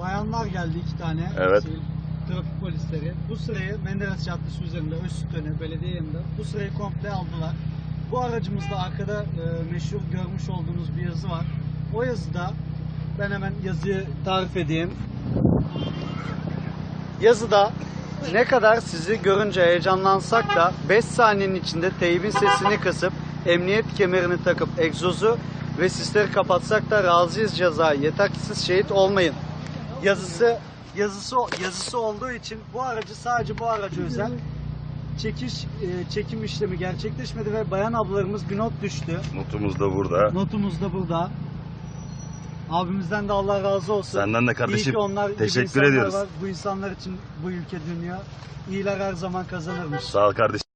bayanlar geldi iki tane. Evet. Şey, trafik polisleri. Bu sırayı Menderes Caddesi üzerinde Özsütönü belediye yanında bu sırayı komple aldılar. Bu aracımızda arkada e, meşhur görmüş olduğunuz bir yazı var. O yazıda ben hemen yazıyı tarif edeyim. Yazıda ne kadar sizi görünce heyecanlansak da 5 saniyenin içinde teybin sesini kısıp emniyet kemerini takıp egzozu ve sisleri kapatsak da razıyız ceza yeter ki siz şehit olmayın. Yazısı yazısı yazısı olduğu için bu aracı sadece bu aracı özel çekiş e, çekim işlemi gerçekleşmedi ve bayan ablalarımız bir not düştü. Notumuz da burada. Notumuz da burada. Abimizden de Allah razı olsun. Senden de İyi kardeşim ki onlar gibi teşekkür insanlar ediyoruz. Var. Bu insanlar için bu ülke dünya. İyiler her zaman kazanırmış. Sağ ol kardeşim.